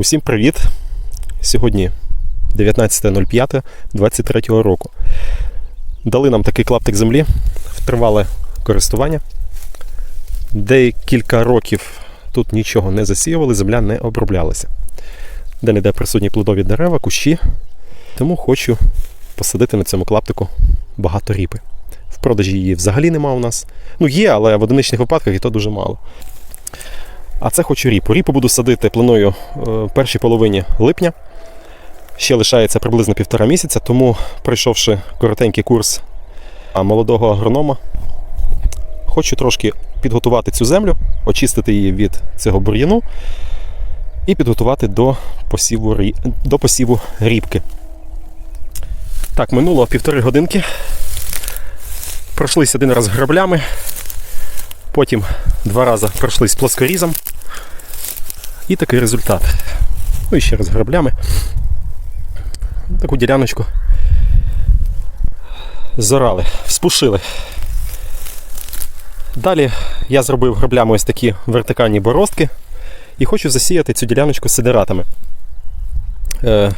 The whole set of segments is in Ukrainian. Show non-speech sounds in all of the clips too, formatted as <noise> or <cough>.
Усім привіт! Сьогодні 19.05.23 року. Дали нам такий клаптик землі в тривале користування. Декілька років тут нічого не засіювали, земля не оброблялася. Де не де присутні плодові дерева, кущі. Тому хочу посадити на цьому клаптику багато ріпи. В продажі її взагалі нема у нас. Ну, є, але в одиничних випадках і то дуже мало. А це хочу ріпу. Ріпу буду садити планую е, в першій половині липня. Ще лишається приблизно півтора місяця, тому пройшовши коротенький курс молодого агронома, хочу трошки підготувати цю землю, очистити її від цього бур'яну і підготувати до посіву, до посіву ріпки. Так, минуло півтори годинки. Пройшлись один раз граблями, потім два рази пройшлись плоскорізом. І такий результат. Ну і ще раз граблями. Таку діляночку зорали, спушили. Далі я зробив граблями ось такі вертикальні бороздки і хочу засіяти цю діляночку сидератами. Е,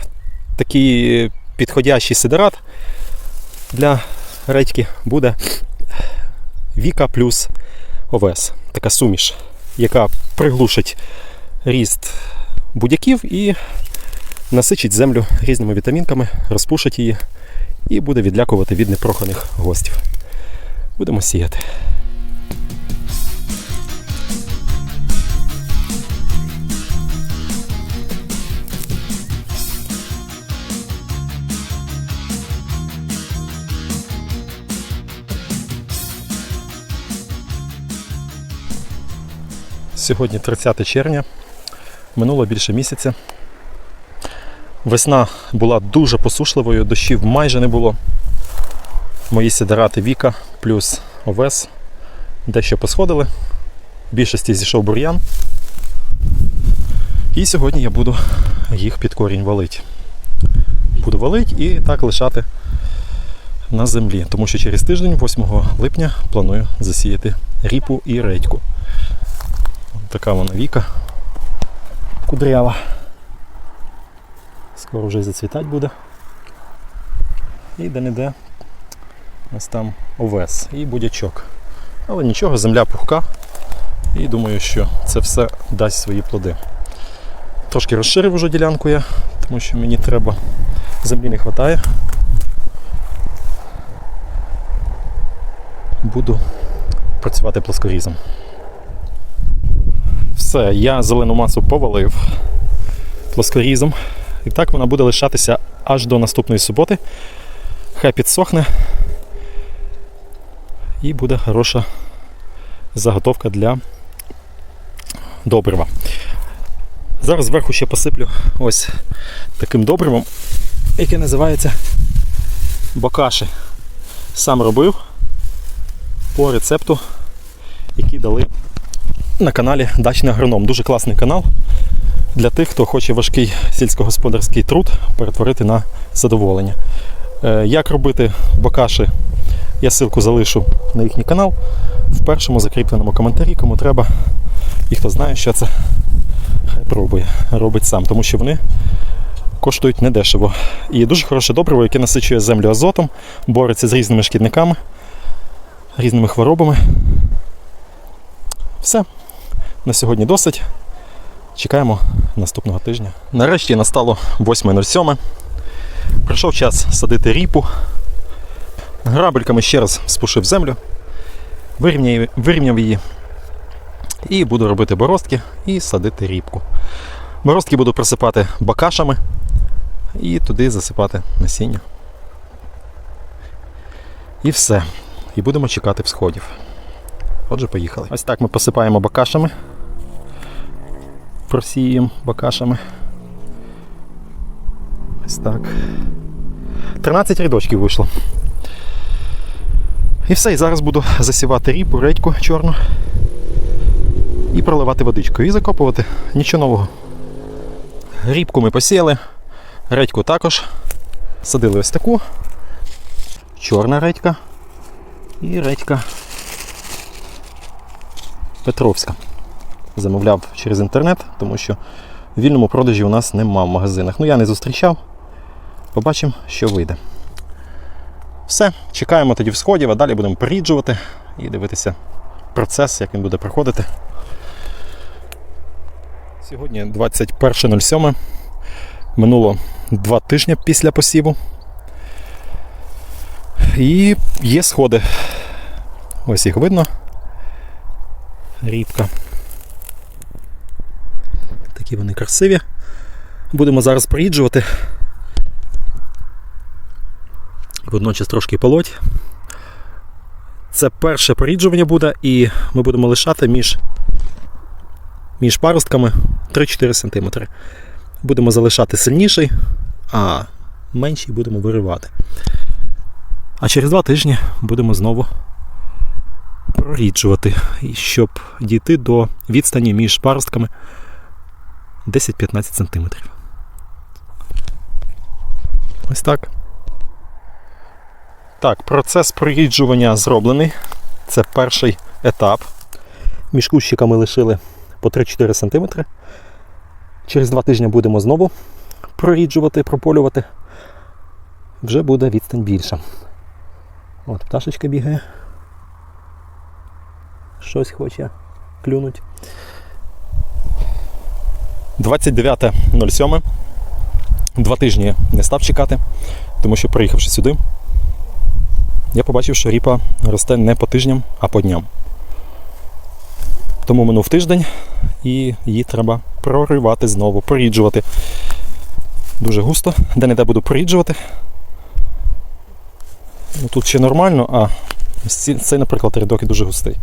такий підходящий сидерат для редьки буде Віка плюс овес. Така суміш, яка приглушить ріст будяків і насичить землю різними вітамінками, розпушить її і буде відлякувати від непроханих гостів. Будемо сіяти. Сьогодні 30 червня, минуло більше місяця. Весна була дуже посушливою, дощів майже не було. Мої сидерати Віка плюс овес дещо посходили. В більшості зійшов бур'ян. І сьогодні я буду їх під корінь валити. Буду валити і так лишати на землі, тому що через тиждень, 8 липня, планую засіяти ріпу і редьку. Така вона віка. Кудрява. Скоро вже й зацвітати буде. І де-не-де ось там овес і будячок. Але нічого, земля пухка. І думаю, що це все дасть свої плоди. Трошки розширив уже ділянку я, тому що мені треба, землі не вистачає. Буду працювати плоскорізом. Все, я зелену масу повалив плоскорізом. І так вона буде лишатися аж до наступної суботи. Хай підсохне. І буде хороша заготовка для добрива. Зараз зверху ще посиплю ось таким добривом, яке називається бакаши. Сам робив по рецепту, який дали на каналі Дачний агроном. Дуже класний канал для тих, хто хоче важкий сільськогосподарський труд перетворити на задоволення. Е, Як робити бакаші, я ссылку залишу на їхній канал в першому закріпленому коментарі, кому треба. І хто знає, що це, хай пробує, робить сам, тому що вони коштують недешево. І дуже хороше добриво, яке насичує землю азотом, бореться з різними шкідниками, різними хворобами. Все. На сьогодні досить. Чекаємо наступного тижня. Нарешті настало 8.07. Прийшов час садити ріпу. Грабельками ще раз спушив землю, вирівняв, її. І буду робити бороздки і садити ріпку. Бороздки буду присипати бакашами і туди засипати насіння. І все. І будемо чекати всходів. Отже, поїхали. Ось так ми посипаємо бакашами. Просіємо бакашами. Ось так. 13 рядочків вийшло. І все, і зараз буду засівати ріпу, редьку чорну і проливати водичкою і закопувати. Нічого нового. Рібку ми посіяли, редьку також. Садили ось таку. Чорна редька і редька Петровська. Замовляв через інтернет, тому що в вільному продажі у нас нема в магазинах. Ну я не зустрічав. Побачимо, що вийде. Все, чекаємо тоді всходів, а далі будемо поріджувати і дивитися процес, як він буде проходити. Сьогодні 21.07. Минуло два тижні після посіву. І є сходи. Ось їх видно. Рібка. Такі вони красиві. Будемо зараз проїджувати. Водночас трошки полоть. Це перше поріджування буде, і ми будемо лишати між, між паростками 3-4 см. Будемо залишати сильніший, а менший будемо виривати. А через два тижні будемо знову проріджувати, щоб дійти до відстані між паростками 10-15 см. Ось так. Так, процес проріджування зроблений. Це перший етап. Між кущиками лишили по 3-4 см. Через два тижні будемо знову проріджувати, прополювати. Вже буде відстань більша. От пташечка бігає. Щось хоче клюнуть. 29.07. Два тижні не став чекати, тому що приїхавши сюди, я побачив, що ріпа росте не по тижням, а по дням. Тому минув тиждень і її треба проривати знову, поріджувати. Дуже густо, де не де буду поріджувати. Ну, тут ще нормально, а цей, наприклад, рядок і дуже густий.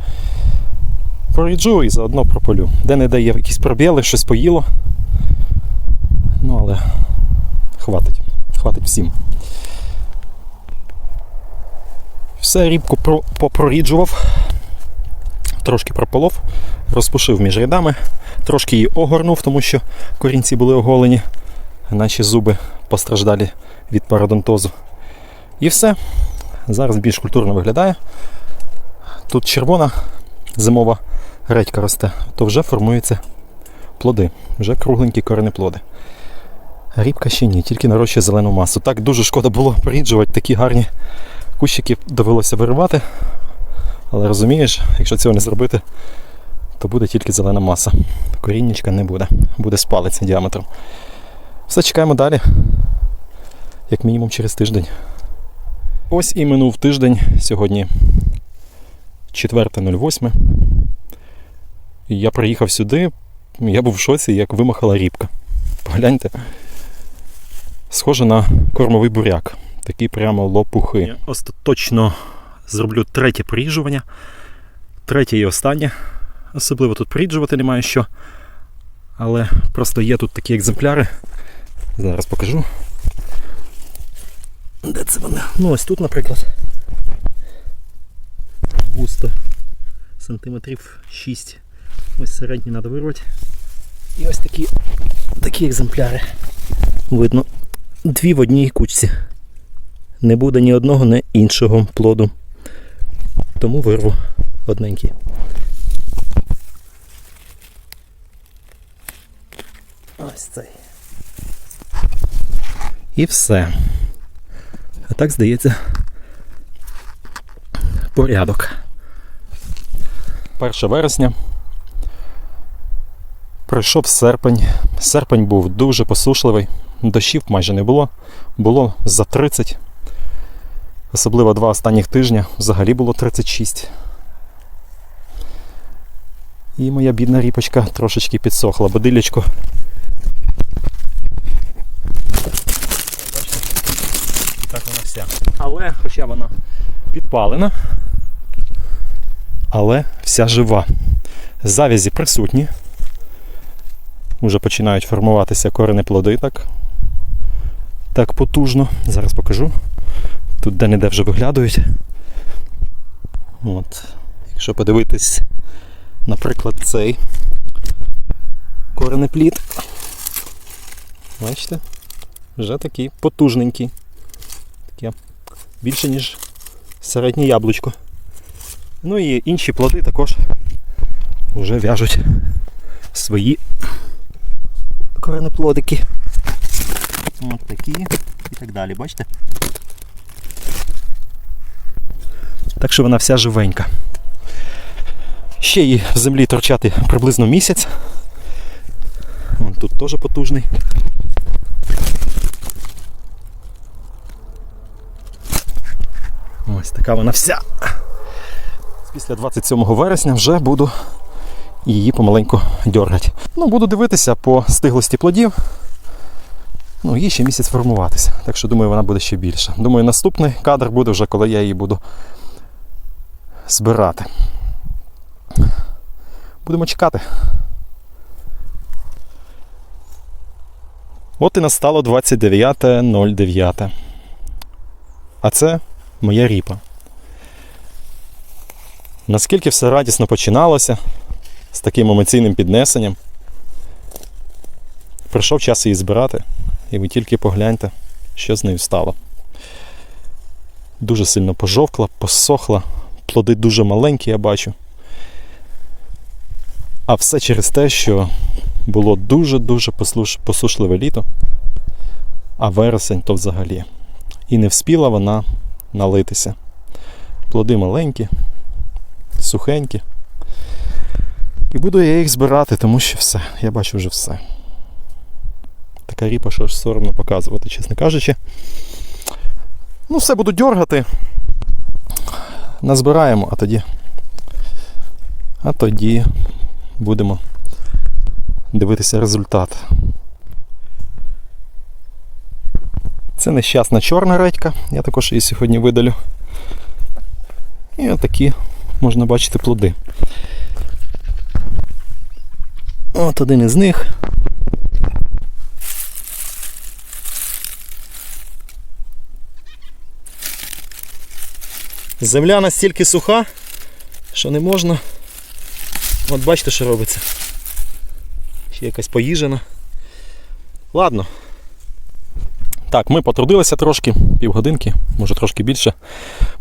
Проріджу і заодно прополю. Де не де є якісь пробіли, щось поїло. Ну, але хватить. Хватить всім. Все, рібку про- попроріджував, трошки прополов, розпушив між рядами, трошки її огорнув, тому що корінці були оголені, наші зуби постраждалі від пародонтозу. І все. Зараз більш культурно виглядає. Тут червона зимова редька росте, то вже формуються плоди, вже кругленькі коренеплоди. Рібка ще ні, тільки нарощує зелену масу. Так дуже шкода було поріджувати такі гарні кущики довелося виривати. Але розумієш, якщо цього не зробити, то буде тільки зелена маса. Коріннячка не буде, буде з діаметром. Все чекаємо далі, як мінімум через тиждень. Ось і минув тиждень сьогодні 4.08. Я приїхав сюди, я був в шоці, як вимахала рібка. Погляньте. Схоже на кормовий буряк. Такі прямо лопухи. Я остаточно зроблю третє поріджування. Третє і останнє. Особливо тут поріджувати немає що. Але просто є тут такі екземпляри. Зараз покажу. Де це вони? Ну ось тут, наприклад. Густо. Сантиметрів 6. Ось середній треба вирвати. І ось такі, такі екземпляри. Видно, дві в одній кучці. Не буде ні одного, ні іншого плоду. Тому вирву одненький. Ось цей. І все. А так здається. Порядок. 1 вересня. Пройшов серпень. Серпень був дуже посушливий. Дощів майже не було. Було за 30. Особливо два останніх тижня взагалі було 36. І моя бідна ріпочка трошечки підсохла, бодилячко. Бачите? Так вона вся. Але, хоча вона підпалена, але вся жива. Завязі присутні. Уже починають формуватися коренеплоди так. Так потужно. Зараз покажу. Тут де-не-де вже виглядають. От. Якщо подивитись, наприклад, цей коренеплід. Бачите? Вже такий потужненький. Таке більше, ніж середнє яблучко. Ну і інші плоди також вже в'яжуть свої коренеплодики. Ось такі і так далі, бачите? Так що вона вся живенька. Ще її в землі торчати приблизно місяць. Вон тут теж потужний. Ось така вона вся. Після 27 вересня вже буду її помаленьку дергати. Ну, буду дивитися по стиглості плодів. Ну, їй ще місяць формуватися. Так що думаю, вона буде ще більше. Думаю, наступний кадр буде вже, коли я її буду збирати. Будемо чекати. От і настало 29.09. А це моя ріпа. Наскільки все радісно починалося з таким емоційним піднесенням. Прийшов час її збирати, і ви тільки погляньте, що з нею стало. Дуже сильно пожовкла, посохла, плоди дуже маленькі, я бачу. А все через те, що було дуже-дуже посушливе літо, а вересень то взагалі. І не вспіла вона налитися. Плоди маленькі, сухенькі. І буду я їх збирати, тому що все, я бачу вже все. Така ріпа, що ж соромно показувати, чесно кажучи. Ну, все буду дергати. Назбираємо, а тоді. А тоді будемо дивитися результат. Це нещасна чорна редька, я також її сьогодні видалю. І отакі можна бачити плоди. От один із них. Земля настільки суха, що не можна. От бачите, що робиться. Ще якась поїжена. Ладно. Так, ми потрудилися трошки, півгодинки, може трошки більше.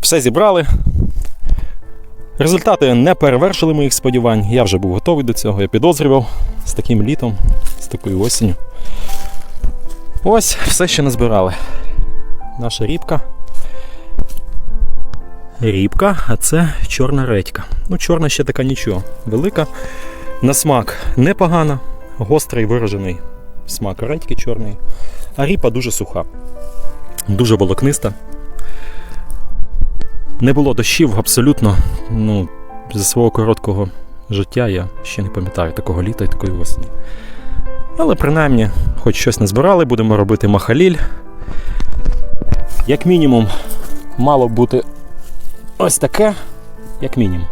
Все зібрали. Результати не перевершили моїх сподівань. Я вже був готовий до цього. Я підозрював з таким літом, з такою осінню. Ось все, що назбирали. Наша рібка. Рібка, а це чорна редька. Ну, чорна ще така нічого. Велика. На смак непогана, гострий виражений смак редьки чорної. А ріпа дуже суха, дуже волокниста. Не було дощів абсолютно. Ну, за свого короткого життя я ще не пам'ятаю такого літа і такої осені. Але принаймні, хоч щось назбирали, будемо робити махаліль. Як мінімум, мало бути ось таке, як мінімум.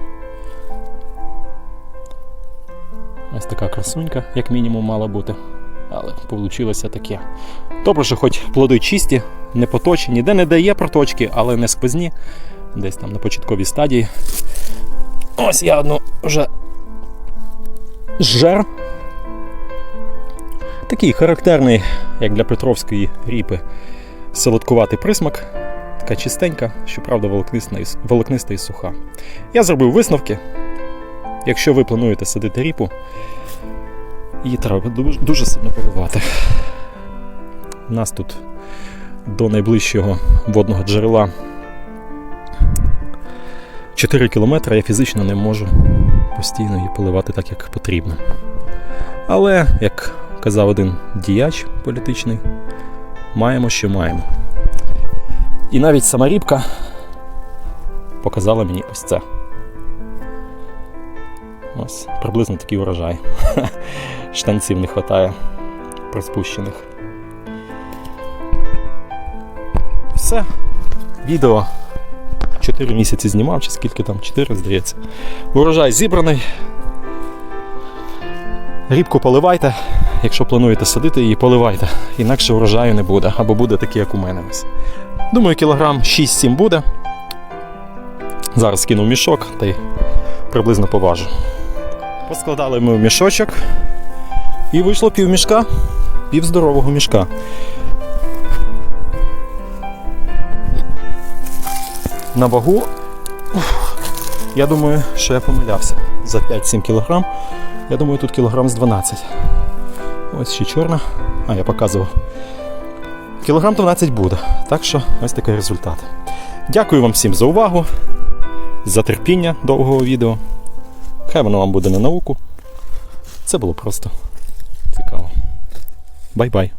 Ось така красунька, як мінімум, мала бути. Але вийшло таке. Добре, що хоч плоди чисті, не поточені, де не дає проточки, але не сквозні. Десь там на початковій стадії. Ось я одну вже жер. Такий характерний, як для Петровської ріпи, солодкуватий присмак. Така чистенька, щоправда, волокниста і, волокниста і суха. Я зробив висновки. Якщо ви плануєте садити ріпу, її треба дуже, дуже сильно поливати. У нас тут до найближчого водного джерела 4 кілометри я фізично не можу постійно її поливати так, як потрібно. Але, як казав один діяч політичний, маємо, що маємо. І навіть сама рібка показала мені ось це. Ось, приблизно такий урожай. <laughs> Штанців не вистачає приспущених. Все. Відео 4 місяці знімав, чи скільки там, 4, здається. Урожай зібраний. Рібку поливайте, якщо плануєте садити її, поливайте. Інакше урожаю не буде, або буде такий, як у мене. ось. Думаю, кілограм 6-7 буде. Зараз кину мішок та й приблизно поважу. Поскладали ми в мішочок і вийшло пів мішка, пів здорового мішка. На вагу, я думаю, що я помилявся за 5-7 кілограм. Я думаю, тут кілограм з 12. Ось ще чорна. А, я показував. Кілограм 12 буде. Так що ось такий результат. Дякую вам всім за увагу, за терпіння довгого відео. Хай воно вам буде на науку. Це було просто цікаво. Бай-бай.